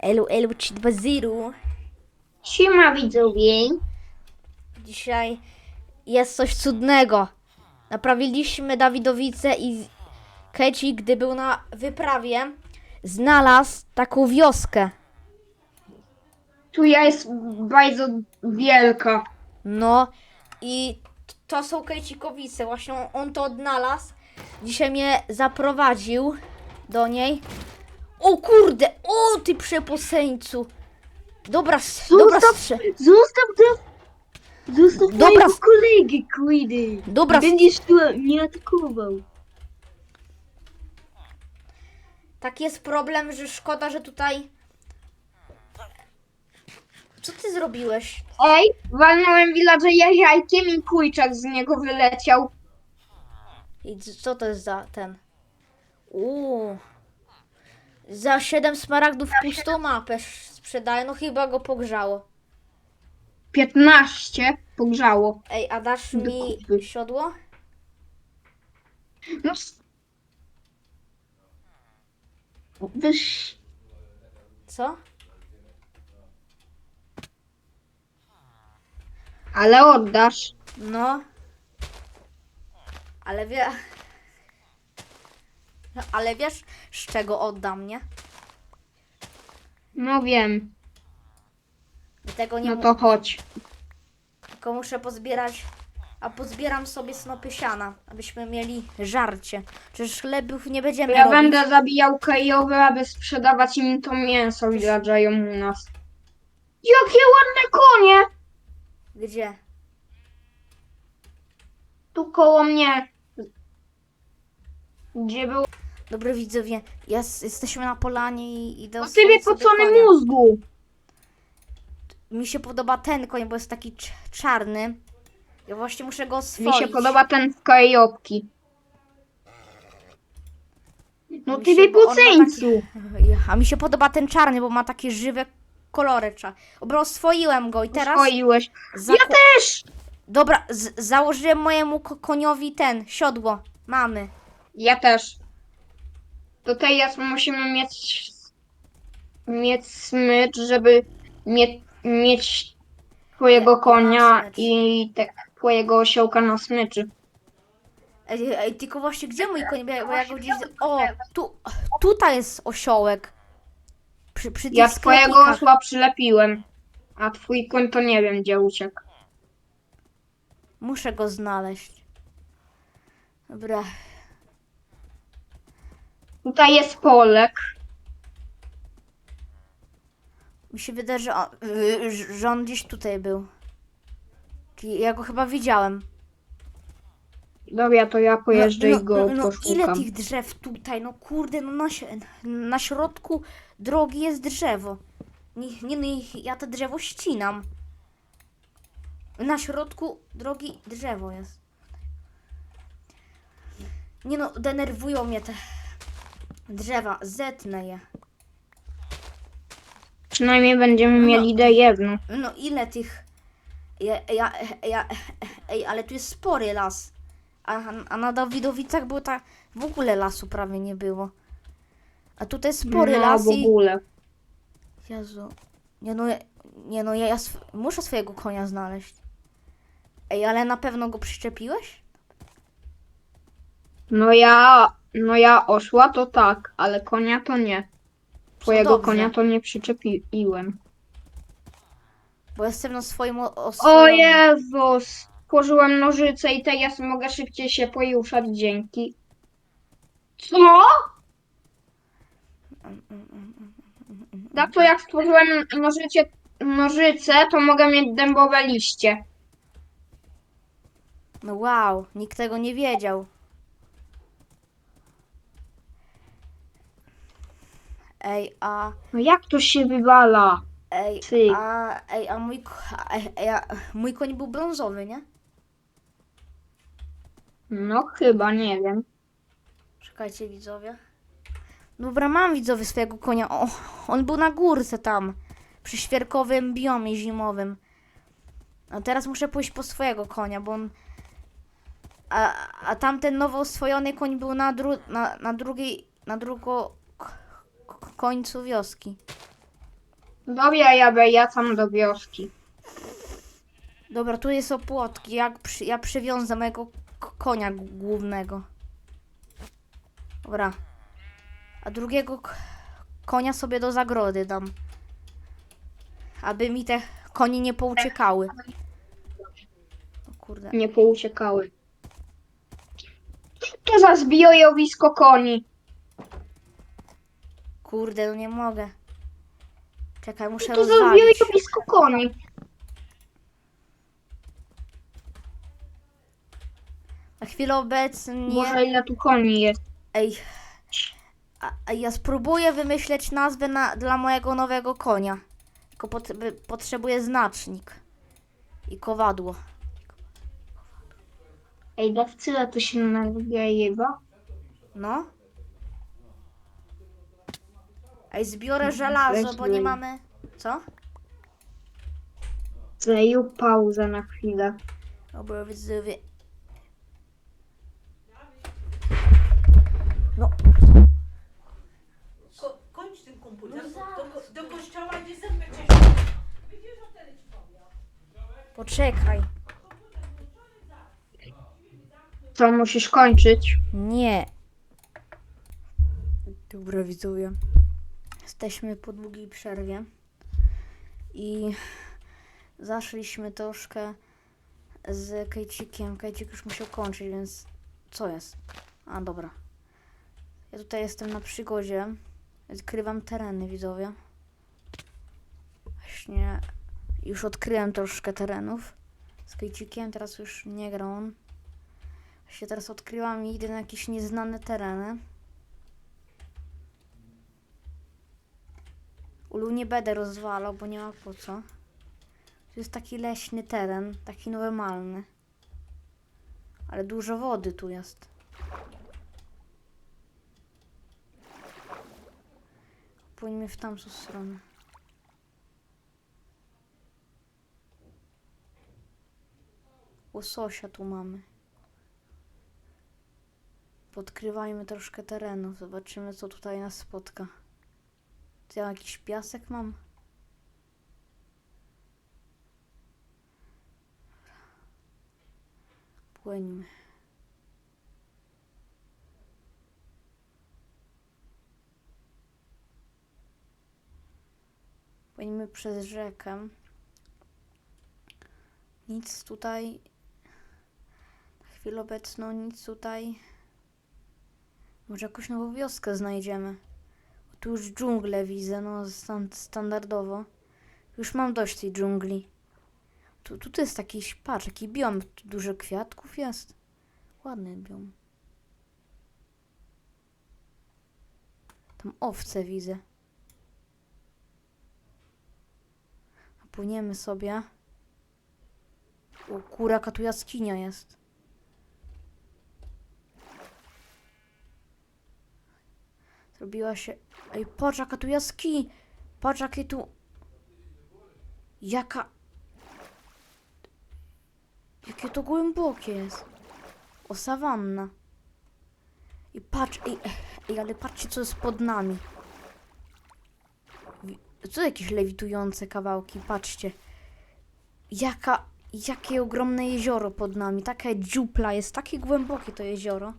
Elu, elu, 320. Siema widzowie. Dzisiaj jest coś cudnego. Naprawiliśmy Dawidowice i Keci, gdy był na wyprawie, znalazł taką wioskę. Tu jest bardzo wielka. No i to są Kecikowice. Właśnie on to odnalazł. Dzisiaj mnie zaprowadził do niej. O kurde, o ty przeposeńcu. Dobra, s- dobra, Zostaw, strze- zostaw to. Zostaw Dobra. mojego kolegę, kurde. Dobra. Będziesz tu nie atakował. Tak jest problem, że szkoda, że tutaj... Co ty zrobiłeś? Ej, walnąłem village'a jajkiem i kujczak z niego wyleciał. I c- co to jest za ten? Uuu. Za 7 smaragdów pustą mapę sprzedaję, no chyba go pogrzało. 15 pogrzało. Ej, a dasz Do mi kupy. siodło? No. s- Wyż... Co? Ale oddasz. No. Ale wie... No, Ale wiesz, z czego oddam, nie? No wiem. Tego nie No to chodź. Tylko muszę pozbierać, a pozbieram sobie snopy siana, abyśmy mieli żarcie. Przecież chlebów nie będziemy Ja robić. będę zabijał kejowy, aby sprzedawać im to mięso village'ają u nas. Jakie ładne konie! Gdzie? Tu koło mnie. Gdzie był? Dobry widzowie, jest, jesteśmy na polanie i idę O sobie pocony konia. mózgu. Mi się podoba ten koń, bo jest taki cz- czarny. Ja właśnie muszę go oswoić. Mi się podoba ten z kejopki. No Mi ty bo on ma wypuceńcu. A mi się podoba ten czarny, bo ma takie żywe kolory. cza- Dobra, oswoiłem go i teraz... Uswoiłeś. zaku- Ja też! Dobra, z- założyłem mojemu ko- koniowi ten, siodło. Mamy. Ja też. Tutaj jest, musimy mieć mieć smycz, żeby mie, mieć twojego konia i te, twojego osiołka na smyczy. Ej, ej, tylko właśnie gdzie mój koń? Bo ja, bo ja go gdzieś... O, tu, tutaj jest osiołek. Przy, przy tych Ja twojego sklepikach. osła przylepiłem, a twój koń to nie wiem gdzie uciekł. Muszę go znaleźć. Dobra. Tutaj jest Polek. Mi się wydaje, że on, y, że on gdzieś tutaj był. Czyli ja go chyba widziałem. Dobra, to ja pojeżdżę no, i go no, no ile poszukam. tych drzew tutaj? No kurde, no na, na środku drogi jest drzewo. Nie, nie, no ja to drzewo ścinam. Na środku drogi drzewo jest. Nie no, denerwują mnie te drzewa. Zetnę je. Przynajmniej będziemy No. mieli D jedno. No ile tych... Ja, ja, ja, ej, ale tu jest spory las. A, a na Dawidowicach było tak... W ogóle lasu prawie nie było. A tutaj spory no, las w i... ogóle. Jezu. Nie no, nie no, ja, ja sw- muszę swojego konia znaleźć. Ej, ale na pewno go przyczepiłeś? No ja, no ja osła to tak, ale konia to nie. Twojego dobrze. konia to nie przyczepiłem. Bo jestem na swoim o- O. Jezus! Włożyłem nożyce i teraz mogę szybciej się poruszać dzięki. Co? Tak to jak stworzyłem nożycie, nożyce, to mogę mieć dębowe liście. No wow, nikt tego nie wiedział. Ej, a... No jak to się wywala? Ej, Ty. a, ej, a mój, ko- ej, a mój koń był brązowy, nie? No chyba, nie wiem. Czekajcie, widzowie. Dobra, mam widzowie swojego konia. O, on był na górce tam, przy świerkowym biomie zimowym. A teraz muszę pójść po swojego konia, bo on... A, a tamten nowo oswojony koń był na, dru, na, na drugiej, na drugo końcu wioski. Dobra, ja wracam do wioski. Dobra, tu jest opłotki. Jak przy, ja przywiązę mojego konia głównego. Dobra. A drugiego konia sobie do zagrody dam. Aby mi te konie nie pouciekały. O kurde. Nie pouciekały. Co to za zbijojowisko koni? Kurde, no nie mogę. Czekaj, muszę to rozwalić. zbijojowisko koni? Na chwilę obecnie... Boże, ile tu koni jest. Ej. A, a ja spróbuję wymyśleć nazwę na, dla mojego nowego konia. Tylko pot, potrzebuję znacznik. I kowadło. Ej, dawcyla to się nagrywa. No. Ej, zbiorę żelazo, bo nie mamy... Co? Zleju pauzę na chwilę. Dobra, widzowie. No, Ko- kończ ten komputer. Do, do kościoła zęby czyścić. poczekaj. Co musisz kończyć? Nie. Dobra, widzowie. Jesteśmy po długiej przerwie. I zaszliśmy troszkę z Kejcikiem. Kejcik już musiał kończyć, więc co jest? A, dobra. Ja tutaj jestem na przygodzie. Odkrywam tereny, widzowie. Właśnie już odkryłem troszkę terenów z Kejcikiem. Teraz już nie gra on. Właśnie teraz odkryłam i idę na jakieś nieznane tereny. Ulu nie będę rozwalał, bo nie ma po co. Tu jest taki leśny teren, taki normalny. Ale dużo wody tu jest. Płyńmy w tamtą stronę. Łososia tu mamy. Podkrywajmy troszkę terenu. Zobaczymy, co tutaj nas spotka. Czy ja jakiś piasek mam? Płyńmy. Płyńmy przez rzekę. Nic tutaj. Na chwilę obecną nic tutaj. Może jakąś nową wioskę znajdziemy. Tu już dżunglę widzę, no stan standardowo. Już mam dość tej dżungli. Tu, tu jest taki, patrz, jaki biom. Tu dużo kwiatków jest. Ładny biom. Tam owce widzę. Płyniemy sobie. O, kuraka, tu jaskinia jest. Zrobiła się... Ej, patrz jaka tu jaskini. Patrz jakie tu... Jaka... Jakie to głębokie jest. O, sawanna. I patrz, ej, ej, ale patrzcie co jest pod nami. Co jakieś lewitujące kawałki, patrzcie. Jaka, jakie ogromne jezioro pod nami. Taka dziupla jest, takie głębokie to jezioro.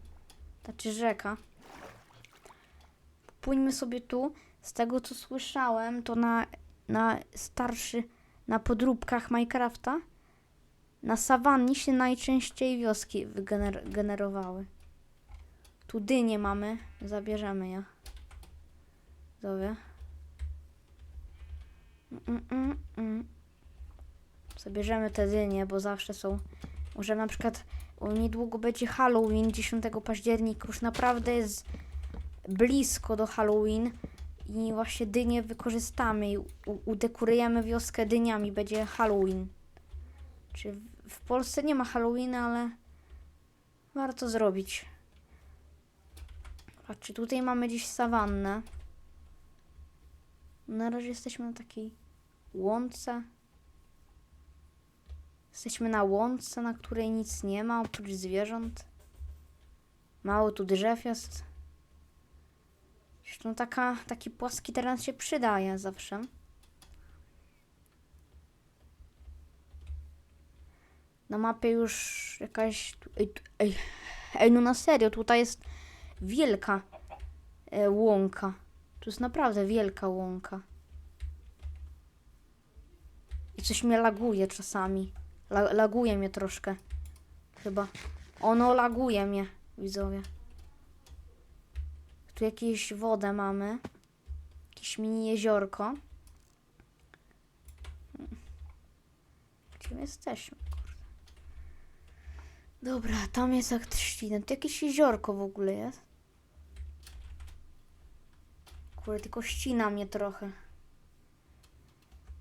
Znaczy rzeka płyńmy sobie tu. Z tego co słyszałem, to na, na starszy, na podróbkach Minecrafta, na sawannie się najczęściej wioski wygenerowały. Tu dynie mamy, zabierzemy je. Zowie. Mm, mm, mm. Zabierzemy te dynie, bo zawsze są. Może na przykład niedługo będzie Halloween 10 października. Już naprawdę jest blisko do Halloween i właśnie dynie wykorzystamy i udekorujemy wioskę dyniami, będzie Halloween. Czy w- w Polsce nie ma Halloween, ale warto zrobić. Patrzcie, tutaj mamy gdzieś sawannę. Na razie jesteśmy na takiej łące. Jesteśmy na łące, na której nic nie ma oprócz zwierząt. Mało tu drzew jest. Zresztą no taka, taki płaski teren się przydaje zawsze. Na mapie już jakaś... Ej, ej, ej no na serio, tutaj jest wielka e, łąka. To jest naprawdę wielka łąka. I coś mnie laguje czasami. La, laguje mnie troszkę. Chyba. Ono laguje mnie, widzowie. Tu jakieś wodę mamy. Jakieś mini jeziorko. My jesteśmy? Kurde. Dobra, tam jest jak trzcina. Tu jakieś jeziorko w ogóle jest. Kurde, tylko ścina mnie trochę.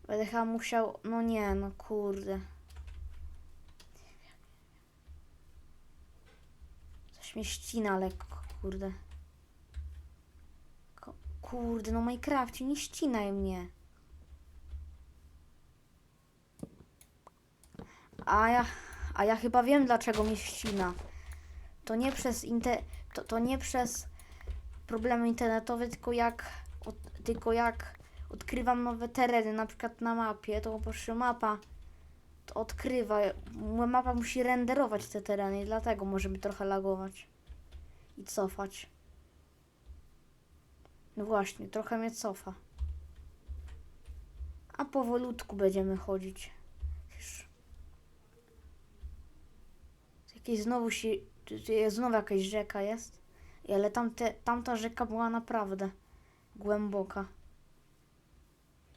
Będę chyba musiał... No nie, no kurde. Coś mnie ścina lekko, kurde. Kurde, no Minecrafcie, nie ścinaj mnie. A ja, a ja chyba wiem, dlaczego mnie ścina. To nie przez inte, to, to nie przez problemy internetowe, tylko jak, od, tylko jak odkrywam nowe tereny, na przykład na mapie, to po prostu mapa to odkrywa, mapa musi renderować te tereny i dlatego może by trochę lagować i cofać. No właśnie, trochę mnie cofa. A powolutku będziemy chodzić. Jakieś znowu się. Znowu jakaś rzeka jest. Ale tamte, tamta rzeka była naprawdę głęboka.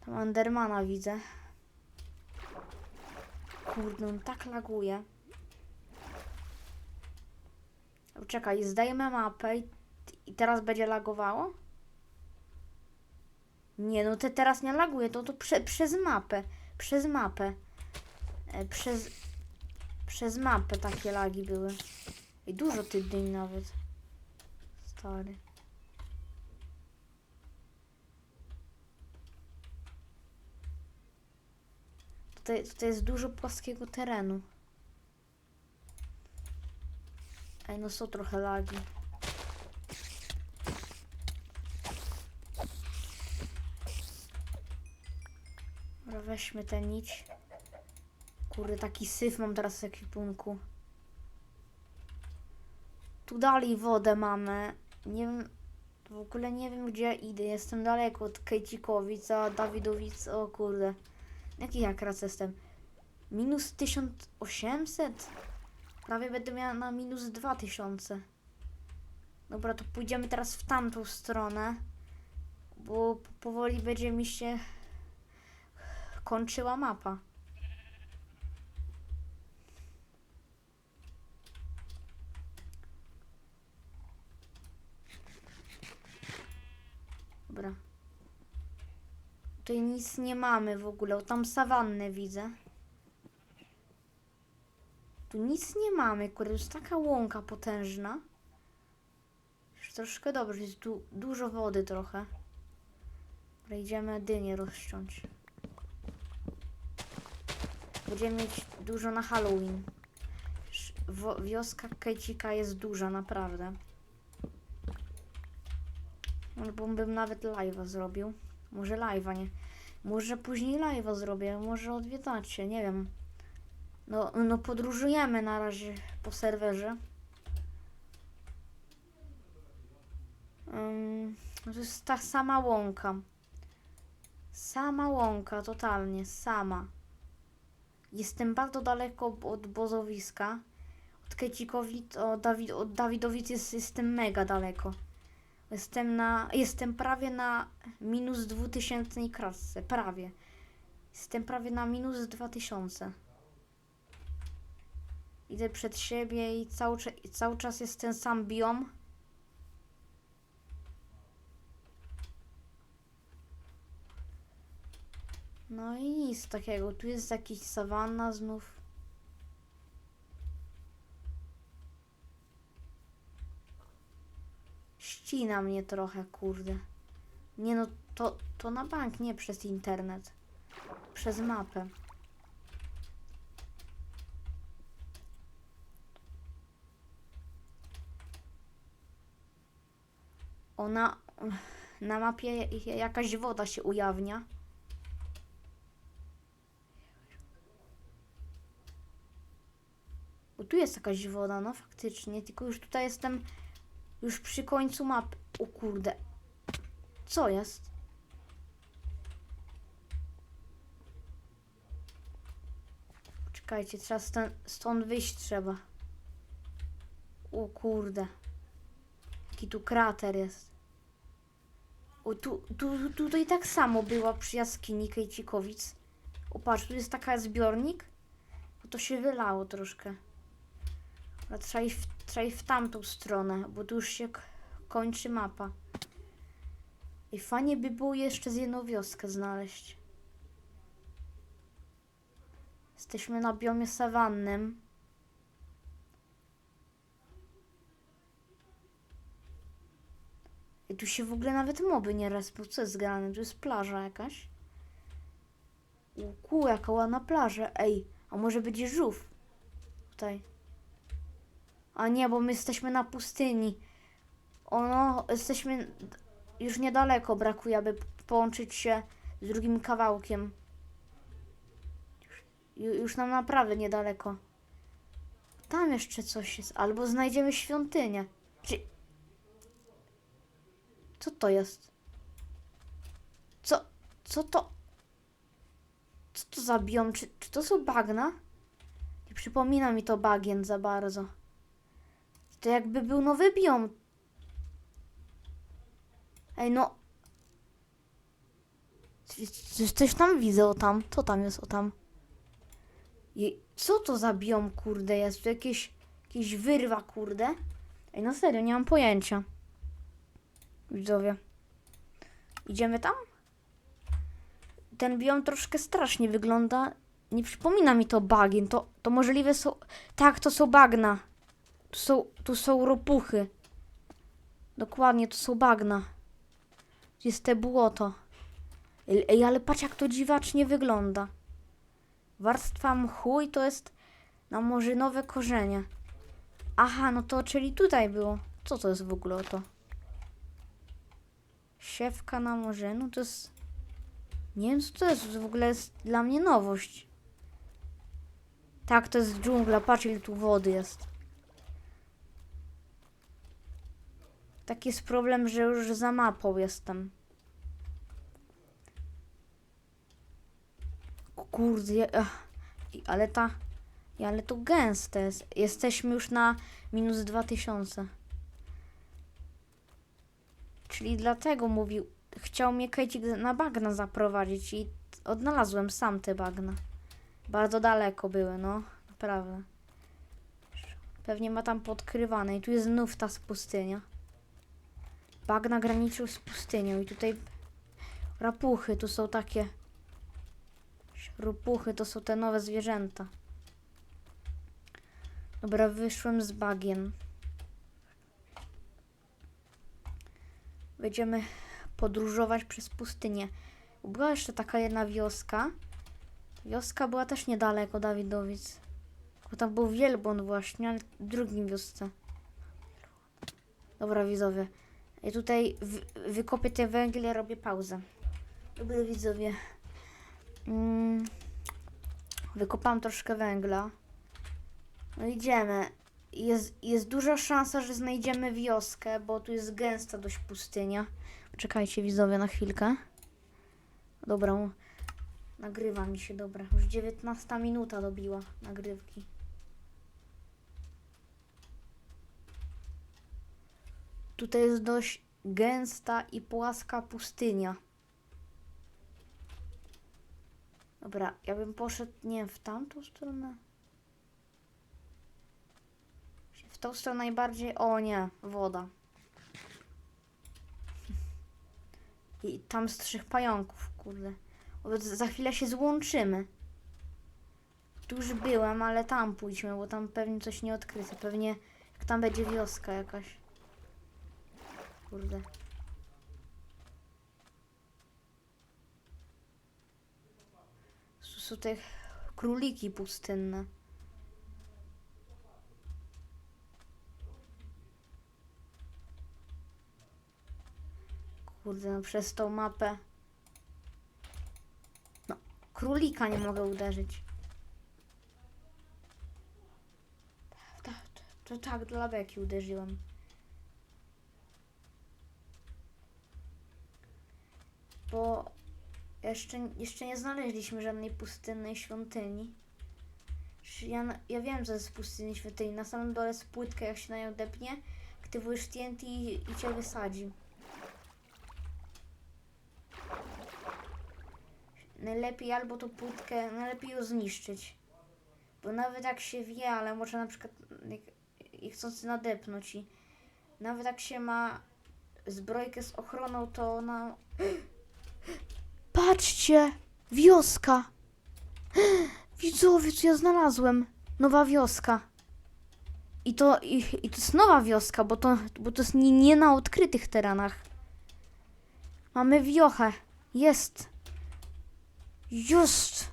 Tam Endermana widzę. Kurde, on tak laguje. Czekaj, zdajemy mapę i, i teraz będzie lagowało? Nie, no te teraz nie laguje, to, to prze, przez mapę. Przez mapę. E, przez, przez mapę takie lagi były. I dużo tydzień nawet. Stary. Tutaj, tutaj jest dużo płaskiego terenu. Ej, no są trochę lagi. Weźmy tę nić. Kurde, taki syf mam teraz w ekwipunku. Tu dalej wodę mamy. Nie wiem, w ogóle nie wiem gdzie idę. Jestem daleko od Kejcikowic, a Dawidowic, o kurde. Jaki jak raz jestem? Minus 1800? Prawie będę miała na minus 2000. Dobra, to pójdziemy teraz w tamtą stronę. Bo powoli będzie mi się kończyła mapa. Dobra. Tutaj nic nie mamy w ogóle. Tam sawannę widzę. Tu nic nie mamy, kurde. Jest taka łąka potężna. Już troszkę dobrze. Jest tu dużo wody trochę. Dobra, idziemy dynię rozciąć. Będziemy mieć dużo na Halloween. Wioska Kejcika jest duża, naprawdę. Albo bym nawet live'a zrobił. Może live'a, nie? Może później live'a zrobię, może odwiedzacie, nie wiem. No, no podróżujemy na razie po serwerze. Ym, to jest ta sama łąka. Sama łąka, totalnie, sama. Jestem bardzo daleko od bozowiska. Od Kecikowic, od, Dawid, od Dawidowic jest, jestem mega daleko. Jestem na, jestem prawie na minus 2000 kratce, prawie. Jestem prawie na minus 2000. Idę przed siebie i cały, cały czas jest ten sam biom. No i nic takiego. Tu jest jakiś sawanna znów. Ścina mnie trochę, kurde. Nie no, to, to na bank, nie przez internet. Przez mapę. Ona... Na mapie jakaś woda się ujawnia. Tu jest jakaś woda, no faktycznie. Tylko już tutaj jestem już przy końcu mapy. O kurde. Co jest? Czekajcie, trzeba stąd, stąd wyjść trzeba. O kurde. Jaki tu krater jest. O, tu, tu, tutaj tak samo była przy jaskini Kejcikowic. O, patrz, tu jest taka zbiornik. Bo to się wylało troszkę. Ale trzeba iść, w, trzeba iść w tamtą stronę, bo tu już się kończy mapa. I fajnie by było jeszcze z jedną wioskę znaleźć. Jesteśmy na biomie sawannym. I tu się w ogóle nawet moby nie respią. Co jest grane? Tu jest plaża jakaś. Uku, jaka ładna plaża. Ej, a może będzie żółw? Tutaj. A nie, bo my jesteśmy na pustyni. Ono, jesteśmy już niedaleko. Brakuje, aby połączyć się z drugim kawałkiem. Ju- Już nam naprawdę niedaleko. Tam jeszcze coś jest. Albo znajdziemy świątynię. Czy... Co to jest? Co? Co to? Co to za biom? Czy, czy to są bagna? Nie przypomina mi to bagien za bardzo. To jakby był nowy biom. Ej, no. Coś, coś tam widzę o tam. Co tam jest o tam? Je, co to za biom, kurde, jest? Tu jakieś, jakieś wyrwa, kurde? Ej, no serio, nie mam pojęcia. Widzowie. Idziemy tam? Ten biom troszkę strasznie wygląda. Nie przypomina mi to bagien. To, to możliwe są... Tak, to są bagna. Tu są, tu są ropuchy. Dokładnie, to są bagna. Jest te błoto. Ej, ale patrz jak to dziwacznie wygląda. Warstwa mchu i to jest na morzynowe korzenie. Aha, no to czyli tutaj było. Co to jest w ogóle to? Siewka na morzynu to jest... Nie wiem co to jest, w ogóle jest dla mnie nowość. Tak, to jest dżungla, patrz ile tu wody jest. Taki jest problem, że już za mapą jestem. Kurde, ach, ale ta... Ale to gęste jest. Jesteśmy już na minus 2000. Czyli dlatego mówił, chciał mnie Kejcik na bagna zaprowadzić i odnalazłem sam te bagna. Bardzo daleko były, no, naprawdę. Pewnie ma tam podkrywane i tu jest znów ta pustynia. Bagna graniczył z pustynią i tutaj rapuchy, tu są takie Rupuchy to są te nowe zwierzęta. Dobra, wyszłem z bagien. Będziemy podróżować przez pustynię. Była jeszcze taka jedna wioska. Wioska była też niedaleko Dawidowic. Bo tam był wielbłąd właśnie, ale w drugim wiosce. Dobra, widzowie. I tutaj wy- wykopię te węgle, robię pauzę. Dobra, widzowie. Mm, wykopałam troszkę węgla. No idziemy. Jest, jest duża szansa, że znajdziemy wioskę, bo tu jest gęsta dość pustynia. Czekajcie widzowie na chwilkę. Dobra, nagrywa mi się, dobra. Już 19 minuta dobiła nagrywki. Tutaj jest dość gęsta i płaska pustynia. Dobra, ja bym poszedł, nie wiem, w tamtą stronę. W tą stronę najbardziej. O nie, woda. I tam z trzech pająków, kurde. Za chwilę się złączymy. Tu już byłem, ale tam pójdźmy, bo tam pewnie coś nie odkryte. Pewnie jak tam będzie wioska jakaś. Kurde. Są te króliki pustynne. Kurde, no przez tą mapę. No, królika nie mogę uderzyć. To tak, dla beki uderzyłem. Bo jeszcze, jeszcze nie znaleźliśmy żadnej pustynnej świątyni. Ja, ja wiem, co jest pustyni świątyni. Na samym dole jest płytka, jak się na nią depnie, aktywujesz TNT i, i cię wysadzi. Najlepiej albo tą płytkę, najlepiej ją zniszczyć. Bo nawet jak się wie, ale może na przykład jak, i chcąc nadepnąć i nawet jak się ma zbrojkę z ochroną, to ona... Patrzcie! Wioska! Widzowie, co ja znalazłem? Nowa wioska. I to, i, i to jest nowa wioska, bo to, bo to jest nie, nie na odkrytych terenach. Mamy wiochę. Jest. Just.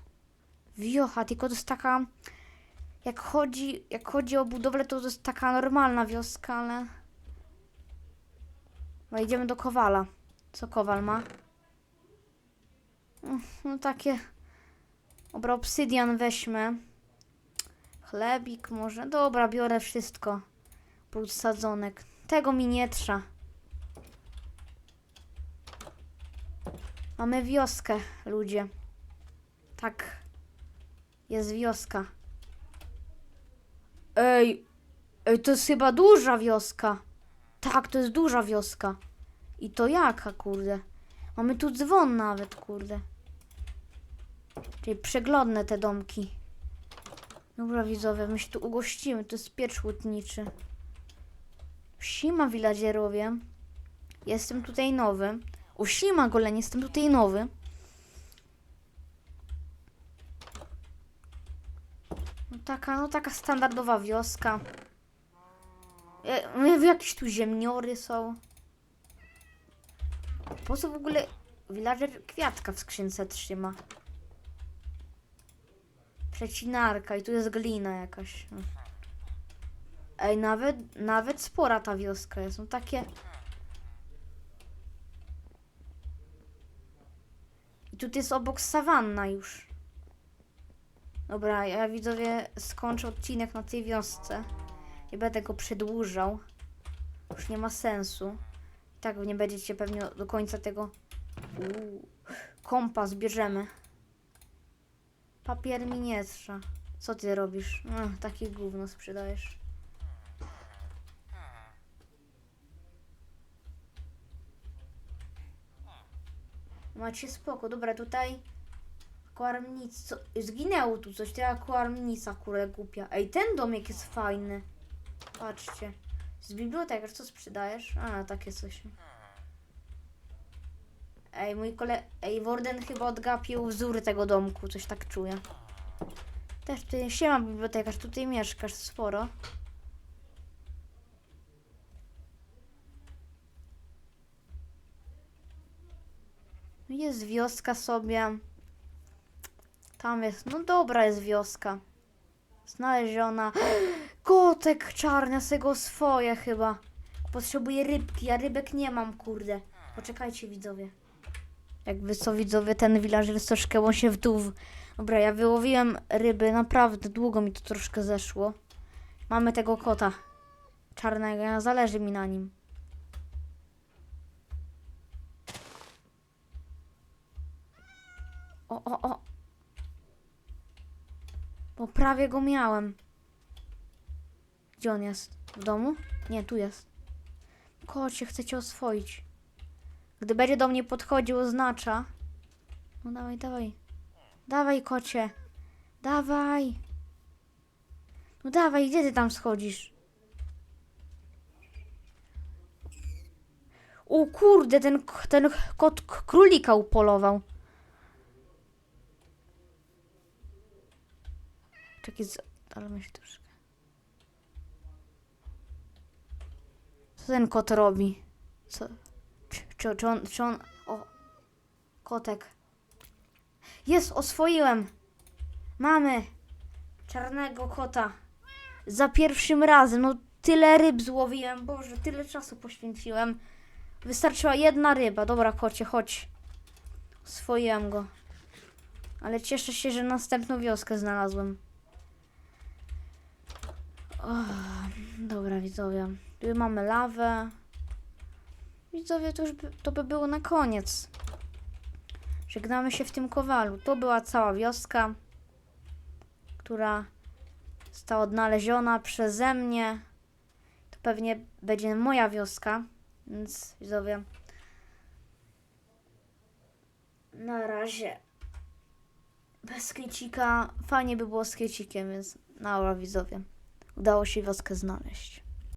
Wiocha, tylko to jest taka... Jak chodzi, jak chodzi o budowlę, to to jest taka normalna wioska, ale... No idziemy do Kowala. Co Kowal ma? No takie... Dobra, obsydian weźmy. Chlebik może. Dobra, biorę wszystko. Pół sadzonek. Tego mi nie trza. Mamy wioskę, ludzie. Tak. Jest wioska. Ej, ej, to jest chyba duża wioska. Tak, to jest duża wioska. I to jaka, kurde? Mamy tu dzwon nawet, kurde. Czyli przeglądne te domki. Dobra, widzowie, my się tu ugościmy. To jest piecz łutniczy. Sima, villagierowie. Jestem tutaj nowy. O, Sima, goleń, jestem tutaj nowy. No taka, no taka standardowa wioska. E, no, jakieś tu ziemniory są. Po co w ogóle villager kwiatka w skrzynce trzyma? Przecinarka i tu jest glina jakaś. Ej, nawet, nawet spora ta wioska jest. No takie... I tu jest obok sawanna już. Dobra, ja widzowie skończę odcinek na tej wiosce. Nie będę go przedłużał. Już nie ma sensu. I tak nie będziecie pewnie do końca tego... Uuu. Kompas bierzemy. Papier mi nie trza. Co ty robisz? Ech, takie gówno sprzedajesz. Macie spoko. Dobra, tutaj Kłarmnic, co? Zginęło tu coś, ta kłarmnica, kurde głupia. Ej, ten domek jest fajny. Patrzcie. Z bibliotekarz, co sprzedajesz? A, takie coś. Ej, mój kole... Ej, Warden chyba odgapił wzór tego domku, coś tak czuję. Też tutaj, siema bibliotekarz, tutaj mieszkasz sporo. No Jest wioska sobie. Tam jest, no dobra jest wioska. Znaleziona. Kotek czarny, tego swoje chyba. Potrzebuję rybki, a rybek nie mam, kurde. Poczekajcie widzowie. Jakby co widzowie, ten villager jest troszkę, on się w dół. Dobra, ja wyłowiłem ryby, naprawdę długo mi to troszkę zeszło. Mamy tego kota czarnego, zależy mi na nim. O, o, o. Bo prawie go miałem. Gdzie on jest? W domu? Nie, tu jest. Kocie, chcę cię oswoić. Gdy będzie do mnie podchodził, oznacza. No dawaj, dawaj. Dawaj, kocie. Dawaj. No dawaj, gdzie ty tam schodzisz? O kurde, ten, ten kot królika upolował. Czekaj, z... ale myślę troszkę. Co ten kot robi? Co? Czy, czy, on, czy on... O, kotek. Jest, oswoiłem. Mamy czarnego kota. Za pierwszym razem. No tyle ryb złowiłem. Boże, tyle czasu poświęciłem. Wystarczyła jedna ryba. Dobra, kocie, chodź. Oswoiłem go. Ale cieszę się, że następną wioskę znalazłem. dobra, widzowie. Tu mamy lawę. Widzowie, to już by, to by było na koniec. Żegnamy się w tym kowalu. To była cała wioska, która została odnaleziona przeze mnie. To pewnie będzie moja wioska, więc widzowie. Na razie. Bez skrecika. Fajnie by było z więc naura widzowie. Udało się wioskę znaleźć.